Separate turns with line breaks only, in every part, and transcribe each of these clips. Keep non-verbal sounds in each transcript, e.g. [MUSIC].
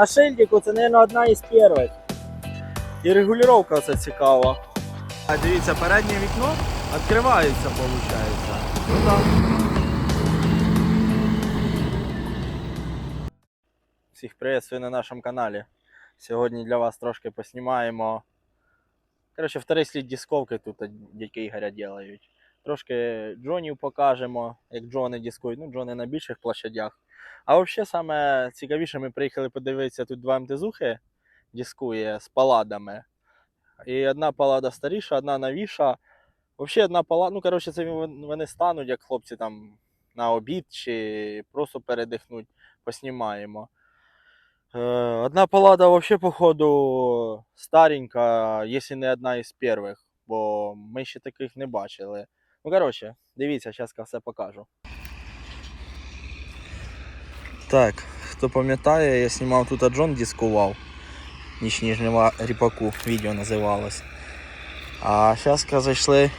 на шильдику це, мабуть, одна із перших. І регулювання це цікаво. А дивіться, переднє вікно відкривається, виходить. Ну так. Всіх приветствую на нашому каналі. Сьогодні для вас трошки поснімаємо. Коротше, вторий слід дисковки тут дядьки Ігоря ділають. Трошки джонів покажемо, як джони дискують. Ну, джони на більших площадях. А взагалі саме цікавіше, ми приїхали подивитися тут два МТЗухи дискує з паладами. І одна палада старіша, одна новіша. Взагалі одна палада, ну коротше, це вони стануть, як хлопці там на обід чи просто передихнуть, поснімаємо. Е, Одна палада вообще, походу, старенька, якщо не одна із перших, бо ми ще таких не бачили. Ну, коротше, дивіться, зараз все покажу. Так, хто пам'ятає, я знімав тут Джон дискував. Ніч Ніжнього ріпаку, відео називалось. А зараз зайшли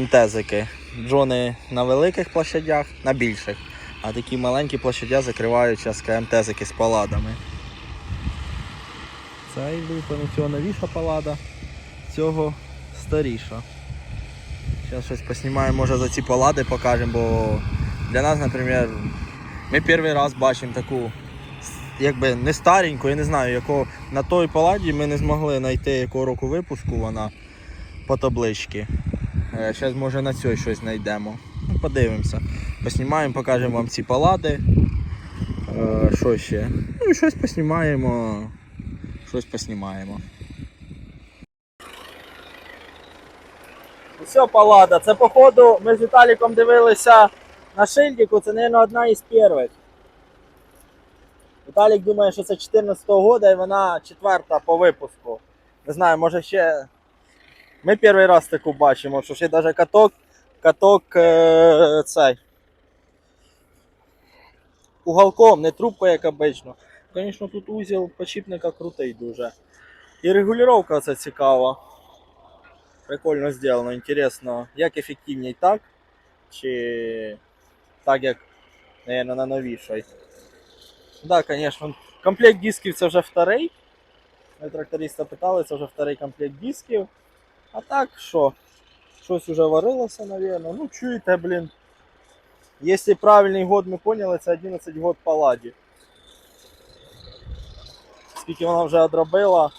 МТЗики. Джони на великих площадях, на більших. А такі маленькі площадя закривають зараз МТЗики з паладами. Цей випану цього новіша палада, цього старіша. Зараз щось поснімаємо, може за ці палади покажемо, бо для нас, наприклад, ми перший раз бачимо таку, якби не стареньку, я не знаю, якого на той паладі ми не змогли знайти якого року випуску вона по табличці. Зараз може на цій щось знайдемо. Ну, подивимося. Поснімаємо, покажемо вам ці палади. Е, Що ще? Ну і щось поснімаємо. Щось поснімаємо. Все, палада. Це походу ми з Віталіком дивилися на шильдику, це, мабуть, одна із перших. Віталік думає, що це 14-го року і вона четверта по випуску. Не знаю, може ще. Ми перший раз таку бачимо, що ще навіть каток, каток е, цей. Уголком, не трубкою, як обично. Звісно, тут узіл почіпника крутий дуже. І регулювання це цікаво. Прикольно зроблено, інтересно, як ефективніше так, чи так, як, наверное, на новішій. Да, звісно. Комплект дисків це вже вторий. Ми тракториста питали, це вже вторий комплект дисків. А так що? Щось вже варилося, напевно. Ну, чуєте, блін. Якщо правильний год ми поняли, це 11 год паладі. Скільки вона вже одробила.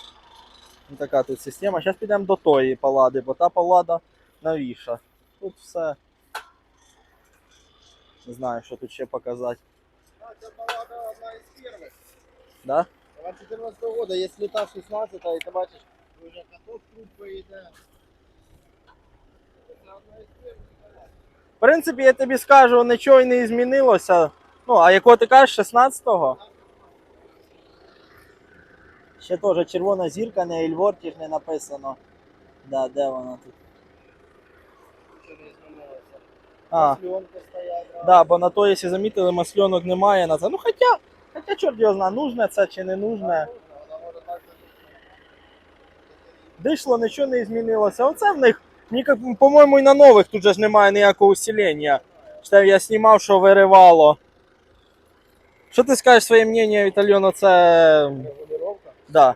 Ну, така тут система. Зараз підемо до тої палади, бо та палада новіша. Тут все. Не знаю, що тут ще показати.
Ця палата одна із перших.
Да?
Вона 14 года, є літа 16 і ти бачиш, вже каток трубка йде. Це одна із перших.
В принципі, я тобі скажу, нічого не змінилося. Ну, а якого ти кажеш, 16-го? Ще теж червона зірка, не Ельвортіж не написано. Да, де вона тут?
Нічого не змінилося.
А,
Пленка стоять.
да, бо на то, якщо замітили, масльонок немає на це. Ну хоча, хоча чорт його знає, нужне це чи не нужне. Дишло, нічого не змінилося. Оце в них, по-моєму, і на нових тут же ж немає ніякого усилення. Що я знімав, що виривало. Що ти скажеш своє мнення, Вітальйоно, це.
регулювання.
Да.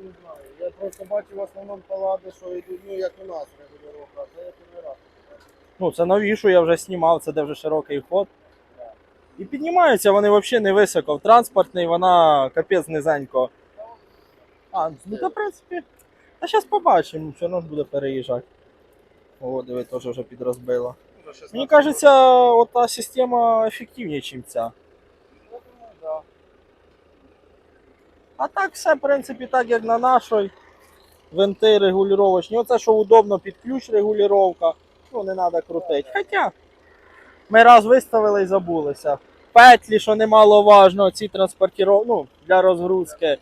Ну, не знаю. Я просто бачу в основному палади, що йдуть, ну як у нас регулювання, а це я перший раз.
Ну, це новішу я вже знімав, це де вже широкий ход. І піднімаються вони взагалі не високо. В транспортний вона капець низенько. А, ну та в принципі. Та зараз побачимо, все одно ж буде переїжджати. О, диви, теж вже підрозбило.
За 16
Мені кажеться, ота система ефективніша, ніж ця. А так все, в принципі, так як на нашій. Винти регулювачні. Оце що удобно під ключ регулювання. Ну, не треба крутити. Хоча ми раз виставили і забулися. Петлі, що немаловажно, ці транспортіро... ну, для розгрузки.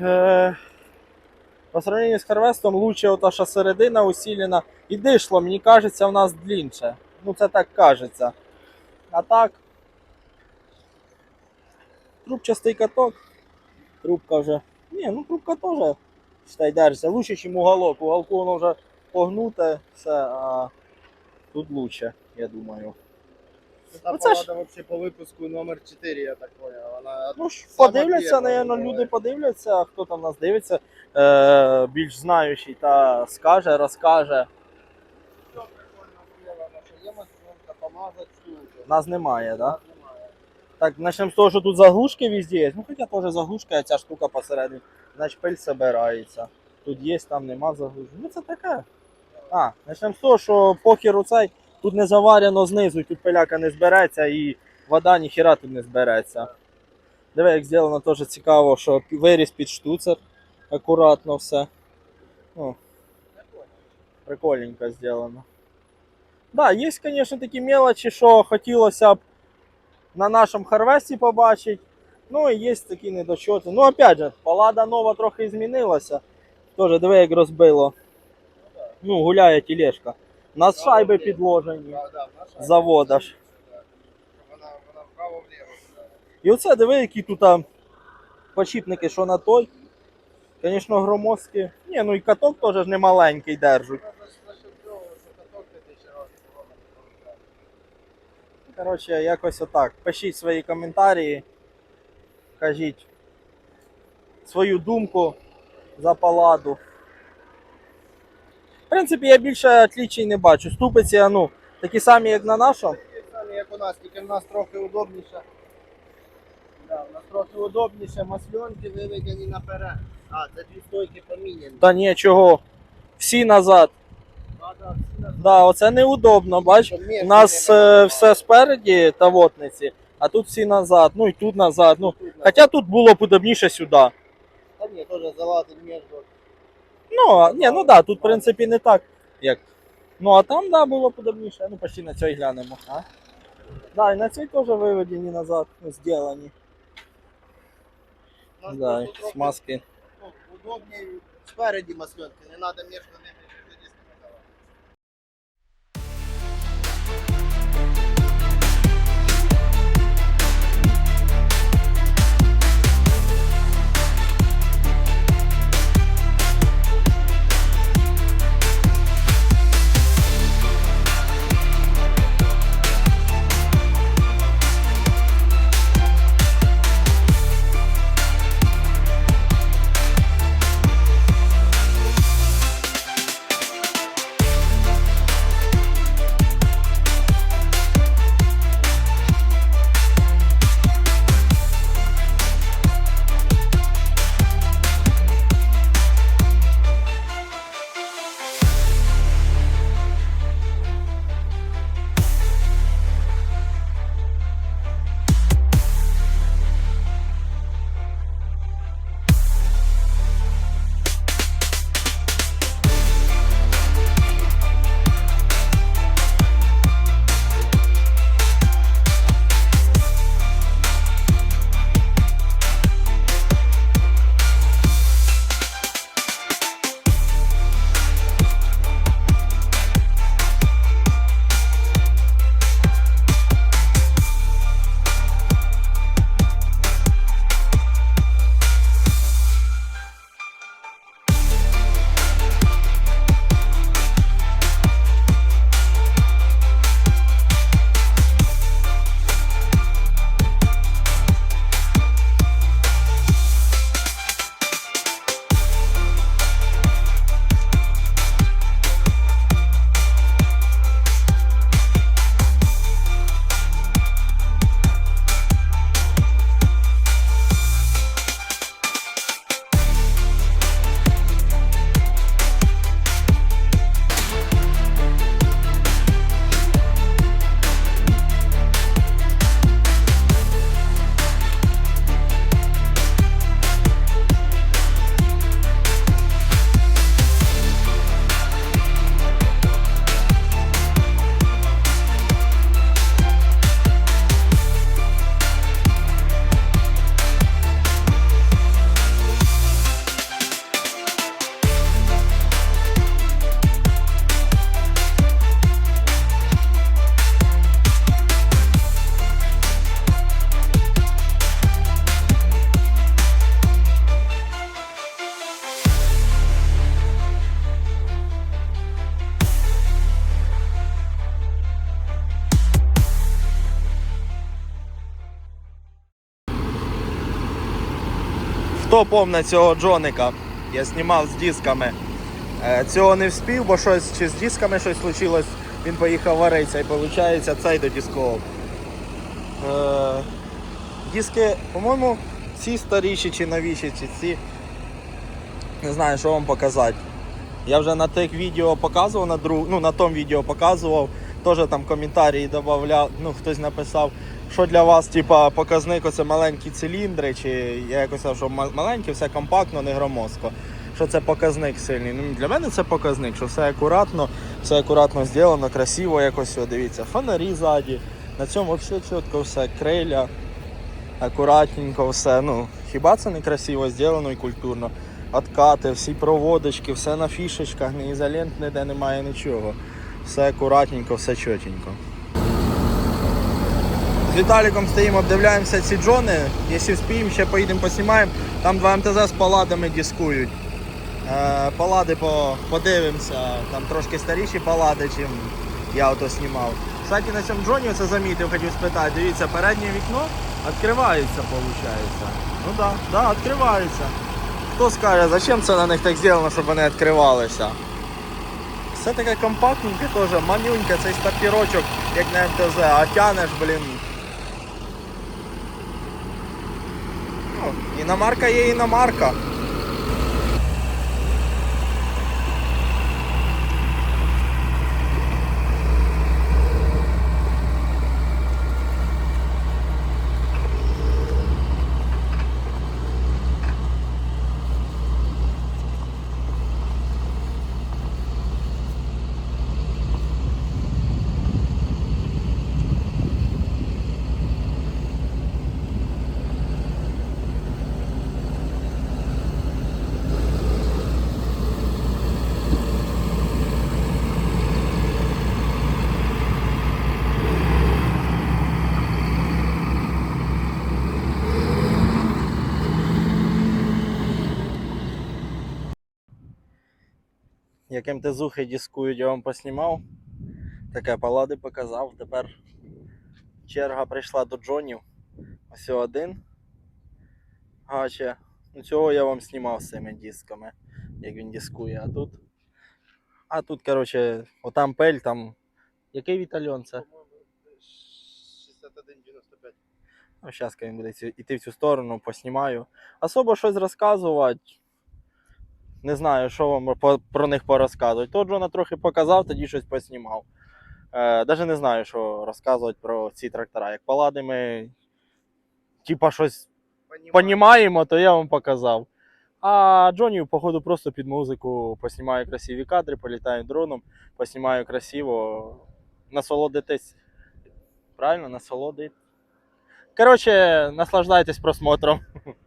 Е... По сравнению з Харвестом лучше ота що середина усилена. І дишло, мені кажеться, у нас длинше. Ну це так кажеться. А так. Трубчастий каток. Трубка вже. Ні, ну трубка теж считай, держиться. Лучше, ніж уголок. Уголку воно вже погнуте, все, а тут лучше, я думаю.
Та
Ну, це ж-
взагалі по випуску номер 4, я так понял. Вона
Ну, ж,
Сама
подивляться,
перша,
напевно,
ну,
люди подивляться, хто там нас дивиться, е, більш знаючий та скаже, розкаже.
Прикольно що є помазати штуку.
Нас немає, так? Да?
Немає.
Так, почнемо з того, що тут заглушки везде є. Ну, хоча теж заглушка, а ця штука посередині. Значить, пиль собирається. Тут є, там нема заглушки. Ну це таке. А, почнемо з того, що похер у цей, тут не заварено знизу, тут пиляка не збереться і вода ніхіра тут не збереться. Диви, як зроблено, теж цікаво, що виріс під штуцер. Акуратно все. Ну, прикольненько зроблено. Да, є, звісно, такі мелочі, що хотілося б на нашому Харвесті побачити. Ну і є такі недочоти. Ну, опять же, палада нова трохи змінилася. Теж диви, як розбило. Ну, гуляє тележка. У нас шайби підложені.
Да, да,
Завода ж. І оце диви, які тут почіпники, що на той. Звісно, громоздкі. Ні, ну і каток теж ж не маленький держуть. Коротше, якось отак. Пишіть свої коментарі. Кажіть свою думку за паладу. В принципі, я більше отлічень не бачу. Ступиці, ну, такі самі, як на нашому.
Такі самі, як у нас, тільки в нас трохи удобніше. Да, у нас трохи удобніше масльонки виведені наперед. А, це дві стойки поміняні.
Та ні, чого. Всі назад.
Да, да, всі
Да, оце неудобно, бач. У нас е, все спереді та вотниці, а тут всі назад. Ну і тут назад. Ну,
Тут
хоча тут було б удобніше сюди.
Та ні, теж залазить між.
Ну, ні, ну да, тут в принципі не так, як. Ну а там, да, було подобніше. Ну, почти на цей глянемо. А? Да, і на цій теж виведені назад, ну, зроблені. Да, смазки.
ну, удобніше спереді масленки, не треба між ними
Хто помне цього Джоника? Я знімав з дисками. Е, Цього не вспів, бо щось чи з дисками щось случилось. Він поїхав варитися і виходить цей додіскував. Е, диски, по-моєму, ці старіші чи новіші, чи ці. Не знаю, що вам показати. Я вже на тих відео показував, на друг... ну, на тому відео показував, теж там коментарі додавав, ну, хтось написав, що для вас, типа, показник оце маленькі циліндри, чи я якось сказав, що ма- маленькі, все компактно, не громоздко. Що це показник сильний. Ну, для мене це показник, що все акуратно, все акуратно зроблено, красиво якось все, дивіться. Фонарі ззаді. На цьому взагалі чітко все, креля, акуратненько все. Ну, хіба це не красиво зроблено і культурно? Откати, всі проводочки, все на фішечках, не ізолент ніде немає нічого. Все акуратненько, все чотенько. З Віталіком стоїмо, обдивляємося ці джони. Якщо вспіємо, ще поїдемо поснімаємо. Там два МТЗ з паладами дискують. Е, палади по, подивимося, там трошки старіші палади, чим я ото знімав. Кстати, на цьому джоні це замітив, хотів спитати. Дивіться, переднє вікно відкривається, виходить. Ну так, да, да, відкривається. Хто скаже, зачем це на них так зроблено, щоб вони відкривалися? Все таке компактненьке теж, манюньке, цей стартірочок, як на МТЗ, а тянеш, блін. Іномарка є іномарка. Як МТЗухи дискують, я вам поснімав. Таке палади показав. Тепер черга прийшла до Джонів. Ось один. Гаче. Ну, цього я вам знімав з цими дисками, як він дискує. А тут. А тут, коротше, отам пель, там. Який вітальон це?
61,95.
Ну, зараз він буде йти в цю сторону, поснімаю. Особо щось розказувати. Не знаю, що вам про них порозказувати. То Джона трохи показав, тоді щось поснімав. Е, Даже не знаю, що розказувати про ці трактора. Як палади ми типа щось понімаємо, то я вам показав. А Джонів, походу, просто під музику поснімаю красиві кадри, політаю дроном, поснімаю красиво, насолодитесь. Правильно, насолодить. Коротше, наслаждайтесь просмотром. [LAUGHS]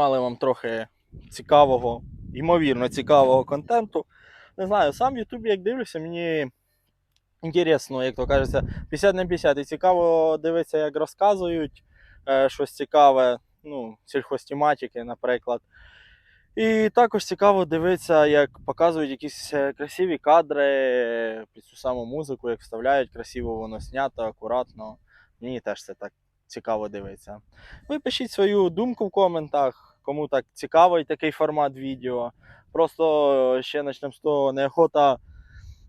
поснімали вам трохи цікавого, ймовірно, цікавого контенту. Не знаю, сам в Ютубі, як дивлюся, мені інтересно, як то кажеться, 50 на 50. І цікаво дивитися, як розказують е, щось цікаве, ну, сільхозтематики, наприклад. І також цікаво дивитися, як показують якісь е, красиві кадри під цю саму музику, як вставляють, красиво воно знято, акуратно. Мені теж це так цікаво дивитися. Ви пишіть свою думку в коментах, кому так цікавий такий формат відео. Просто е, ще почнемо з того, неохота.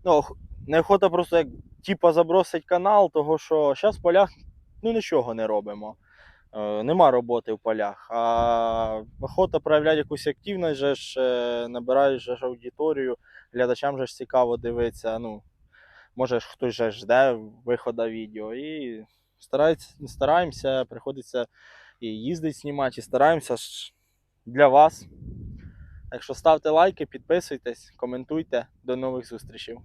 Ну, неохота просто як типа забросить канал, того що зараз в полях ну, нічого не робимо. Е, нема роботи в полях. А охота проявляти якусь активність, же ж, е, набираєш же ж аудиторію, глядачам же ж цікаво дивитися. Ну, може хтось же жде виходу відео. І стараємося, приходиться і їздити знімати, і стараємося для вас. Так що ставте лайки, підписуйтесь, коментуйте. До нових зустрічей.